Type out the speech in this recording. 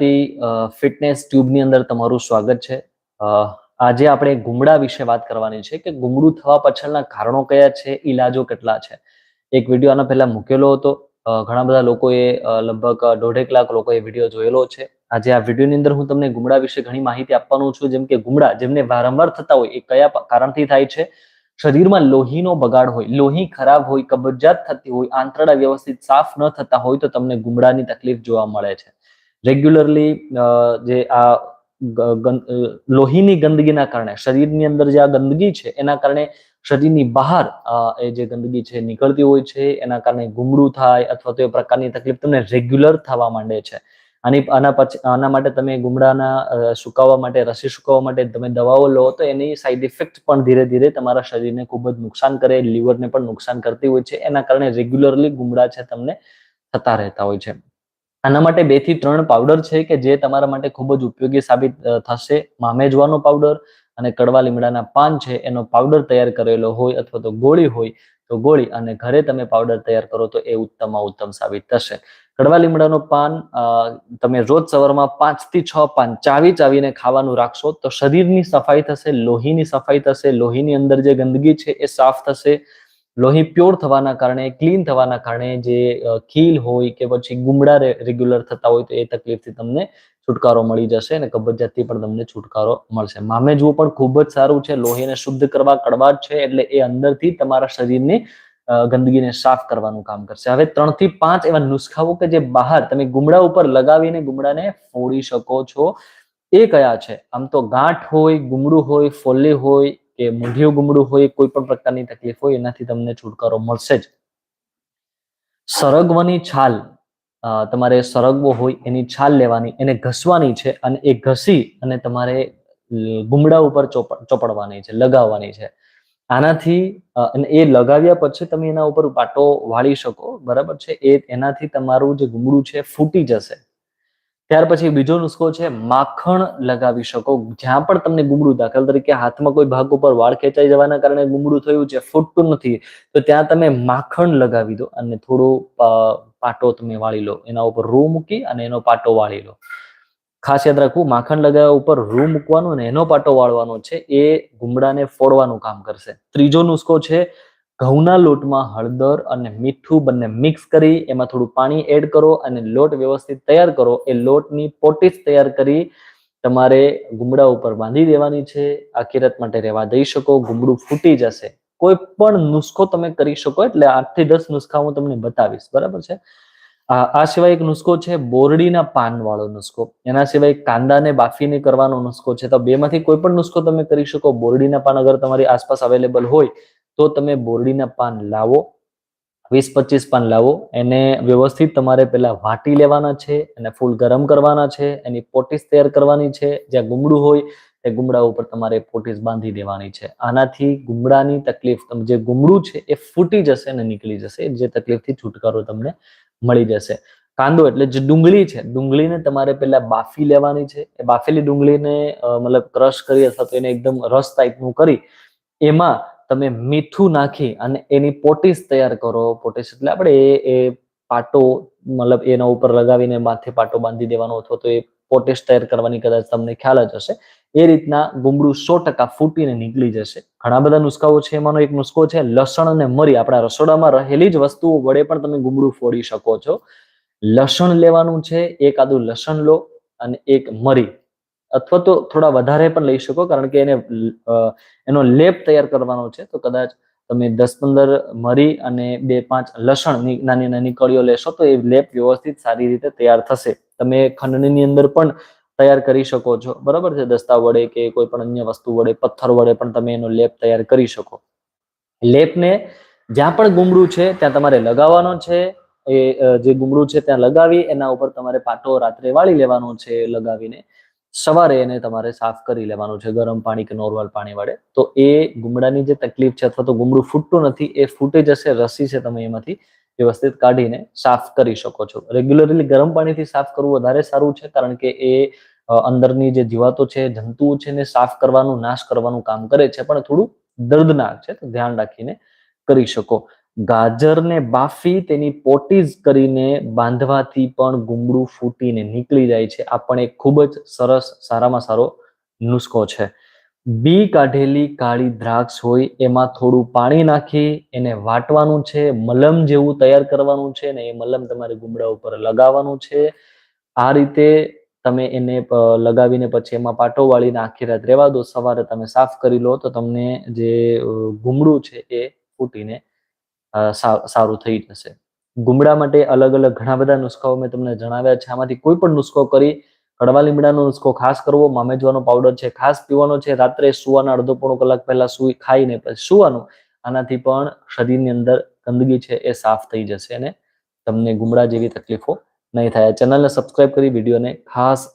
Fitness ટ્યુબની અંદર તમારું સ્વાગત છે. આજે આપણે ગુમડા વિશે વાત કરવાની છે કે ગુમડું થવા પાછળના કારણો કયા છે, ઈલાજો કેટલા છે. એક વીડિયો આના પહેલા મૂકેલો હતો. ઘણા બધા લોકોએ લગભગ દોઢેક લાખ લોકોએ વીડિયો જોયેલો છે. આજે આ વિડીયોની અંદર હું તમને ગુમડા વિશે ઘણી માહિતી આપવાનું છું, જેમ કે ગુમડા જેમને વારંવાર થતા હોય, એ કયા કારણથી થાય છે? શરીરમાં લોહીનો બગાડ હોય, લોહી ખરાબ હોય, કબજિયાત થતી હોય, આંતરડા વ્યવસ્થિત સાફ ન થતા હોય તો તમને ગુમડાની તકલીફ જોવા મળે છે. રેગ્યુલરલી જે આ લોહીની ગંદકીના કારણે, શરીરની અંદર જે આ ગંદકી છે, એના કારણે શરીરની બહાર એ જે ગંદકી છે નીકળતી હોય છે, એના કારણે ગુમડું થાય અથવા તો એ પ્રકારની તકલીફ તમને રેગ્યુલર થવા માંડે છે. આની, આના પછી, આના માટે તમે ગુમડાના સુકાવવા માટે, રસી સુકાવવા માટે તમે દવાઓ લો, તો એની સાઈડ ઇફેક્ટ પણ ધીરે ધીરે તમારા શરીરને ખૂબ જ નુકસાન કરે લીવરને પણ નુકસાન કરતી હોય છે, એના કારણે રેગ્યુલરલી ગુમડા છે તમને થતા રહેતા હોય છે. આના માટે બેથી ત્રણ પાવડર છે કે જે તમારા માટે ખૂબ જ ઉપયોગી સાબિત થશે. મામેજવાનો પાવડર અને કડવા લીમડાના પાન છે, એનો પાવડર તૈયાર કરેલો હોય અથવા તો ગોળી હોય તો ગોળી અને ઘરે તમે પાવડર તૈયાર કરો તો એ ઉત્તમમાં ઉત્તમ સાબિત થશે. કડવા લીમડાનો પાન તમે રોજ સવારમાં પાંચથી છ પાન ચાવી ચાવીને ખાવાનું રાખશો તો શરીરની સફાઈ થશે, લોહીની સફાઈ થશે, લોહીની અંદર જે ગંદકી છે એ સાફ થશે. લોહી પ્યોર થવાના કારણે, ક્લીન થવાના કારણે જે ખીલ હોય કે પછી ગુમડા રેગ્યુલર થતા હોય તો એ તકલીફથી તમને છુટકારો મળી જશે અને કબજિયાતથી પણ તમને છુટકારો મળશે. મામેજવું પણ ખૂબ જ સારું છે. લોહીને શુદ્ધ કરવા કડવાટ છે એટલે એ અંદરથી તમારા શરીરની ગંદકીને સાફ કરવાનું કામ કરશે. હવે ત્રણથી પાંચ એવા નુસ્ખાઓ કે જે બહાર તમે ગુમડા ઉપર લગાવીને ગુમડાને ફોડી શકો છો, એ કયા છે? આમ તો ગાંઠ હોય, ગુમડું હોય, ફોલ્લી હોય કે મૂંઢિયું ગુમડું હોય, કોઈ પણ પ્રકારની તકલીફ હોય, એનાથી તમને છુટકારો મળશે જ. સરગવાની છાલ તમારે સરગવો હોય, એની છાલ લેવાની, એને ઘસવાની છે અને એ ઘસી અને તમારે ગુમડા ઉપર ચોપ- ચોપડવાની છે, લગાવવાની છે. આનાથી અને એ લગાવ્યા પછી તમે એના ઉપર પાટો વાળી શકો, બરાબર છે? એ, એનાથી તમારું જે ગુમડું છે ફૂટી જશે. ત્યાર પછી બીજો નુસ્ખો છે, માખણ લગાવી શકો. જ્યાં પણ તમને ગુમડું, દાખલ તરીકે હાથમાં કોઈ ભાગ ઉપર વાળ ખેંચાઈ જવાના કારણે ગુમડું થયું છે, ફૂટતું નથી, તો ત્યાં તમે માખણ લગાવી દો અને થોડો પાટો તમે વાળી લો. એના ઉપર રૂ મૂકી અને એનો પાટો વાળી લો. ખાસ યાદ રાખવું, માખણ લગાવ્યા ઉપર રૂ મૂકવાનું અને એનો પાટો વાળવાનો છે, એ ગુમડાને ફોડવાનું કામ કરશે. ત્રીજો નુસ્ખો છે ઘઉંના લોટમાં હળદર અને મીઠું બંને મિક્સ કરી, એમાં થોડું પાણી એડ કરો અને લોટ વ્યવસ્થિત તૈયાર કરો. એ લોટની પોટીસ તૈયાર કરી તમારે ગુમડા ઉપર બાંધી દેવાની છે. આખી કિરત માટે રહેવા દઈ શકો. ગુમડું ફૂટી જશે. કોઈ પણ નુસ્ખો તમે કરી શકો. એટલે આઠથી દસ નુસ્ખા હું તમને બતાવીશ. બરાબર છે? આ આ સિવાય એક નુસ્ખો છે બોરડીના પાન વાળો નુસ્ખો. એના સિવાય કાંદાને બાફીને કરવાનો નુસ્ખો છે. તો બેમાંથી કોઈ પણ નુસ્ખો તમે કરી શકો. બોરડીના પાન અગર તમારી આસપાસ અવેલેબલ હોય તો તમે બોરડીના પાન લાવો, વીસ પચીસ પાન લાવો. એને વ્યવસ્થિત તમારે પેલા વાટી લેવાના છે અને ફૂલ ગરમ કરવાના છે. એની પોટીસ તૈયાર કરવાની છે. જ્યાં ગુમડું હોય તે ગુમડા ઉપર તમારે પોટીસ બાંધી દેવાની છે. આનાથી ગુમડાની તકલીફ જે ગુમડું છે એ ફૂટી જશે અને નીકળી જશે. જે તકલીફથી છુટકારો તમને મળી જશે. કાંદો એટલે જે ડુંગળી છે, ડુંગળીને તમારે પેલા બાફી લેવાની છે. એ બાફેલી ડુંગળીને મતલબ ક્રશ કરી અથવા તો એને એકદમ રસ ટાઈપનું કરી, એમાં તમે મીઠું નાખી અને એની પોટીસ તૈયાર કરો. પોટીસ એટલે આપણે એ પાટો, મતલબ એના ઉપર લગાવીને માથે પાટો બાંધી દેવાનો અથવા તો એ પોટેશ તૈયાર કરવાની કદાચ તમને ખ્યાલ જ હશે. એ રીતના ગુમડું સો ટકા ફૂટીને નીકળી જશે. ઘણા બધા નુસ્ખાઓ છે, એમાંનો એક નુસ્ખો છે, લસણ અને મરી. આપણા રસોડામાં રહેલી જ વસ્તુઓ વડે પણ તમે ગુમડું ફોડી શકો છો. લસણ લેવાનું છે, એક આદુ લસણ લો અને એક મરી. અથવા તો થોડા વધારે પણ લઈ શકો, કારણ કે એને એનો લેપ તૈયાર કરવાનો છે. તો કદાચ તમે દસ પંદર મરી અને બે પાંચ લસણની નાની નાની કળીઓ લેશો, તો એ લેપ વ્યવસ્થિત સારી રીતે તૈયાર થશે. તમે ખંડણીની અંદર પણ તૈયાર કરી શકો છો. બરાબર છે? દસ્તા વડે કે કોઈ પણ અન્ય વસ્તુ વડે, પથ્થર વડે પણ તમે એનો લેપ તૈયાર કરી શકો. લેપને જ્યાં પણ ગુમડું છે, ત્યાં તમારે લગાવવાનો છે. એ જે ગુમડું છે, ત્યાં લગાવી, એના ઉપર તમારે પાટો રાત્રે વાળી લેવાનો છે લગાવીને. સવારે એને તમારે સાફ કરી લેવાનું છે, ગરમ પાણી કે નોર્મલ પાણી વડે તો એ ગુમડાની જે તકલીફ છે અથવા તો ગુમડું ફૂટતું નથી, એ ફૂટી જશે રસી છે તમે એમાંથી વ્યવસ્થિત કાઢીને સાફ કરી શકો છો. રેગ્યુલરલી ગરમ પાણીથી સાફ કરવું વધારે સારું છે, કારણ કે એ અંદરની જે જીવાતો છે, જંતુઓ છે એને સાફ કરવાનું, નાશ કરવાનું કામ કરે છે, પણ થોડું દર્દનાક છે, તો ધ્યાન રાખીને કરી શકો. ગાજરને બાફી તેની પોટીઝ કરીને બાંધવાથી પણ ગુમડું ફૂટીને નીકળી જાય છે. આ પણ એક ખૂબ જ સરસ, સારામાં સારો નુસ્ખો છે. બી કાઢેલી કાળી દ્રાક્ષ હોય, એમાં થોડું પાણી નાખી, એને વાટવાનું છે, મલમ જેવું તૈયાર કરવાનું છે ને એ મલમ તમારે ગુમડા ઉપર લગાવવાનું છે. આ રીતે તમે એને લગાવીને પછી એમાં પાટો વાળીને આખી રાત રહેવા દો. સવારે તમે સાફ કરી લો તો તમને જે ગુમડું છે એ ફૂટીને સારું થઈ જશે ગુમડા માટે અલગ અલગ ઘણા બધા નુસ્ખાઓ મેં તમને જણાવ્યા છે. આમાંથી કોઈ પણ નુસ્ખો કરી કડવા લીમડાનો નુસ્ખો ખાસ કરવો, મામેજવાનો પાવડર છે, ખાસ પીવાનો છે, રાત્રે સુવાના અડધો પોણો કલાક પહેલા સુઈ ખાઈને પછી સુવાનું. આનાથી પણ શરીરની અંદર ગંદકી છે એ સાફ થઈ જશે અને તમને ગુમડા જેવી તકલીફો નહીં થાય. ચેનલને સબસ્ક્રાઇબ કરી, વિડીયોને ખાસ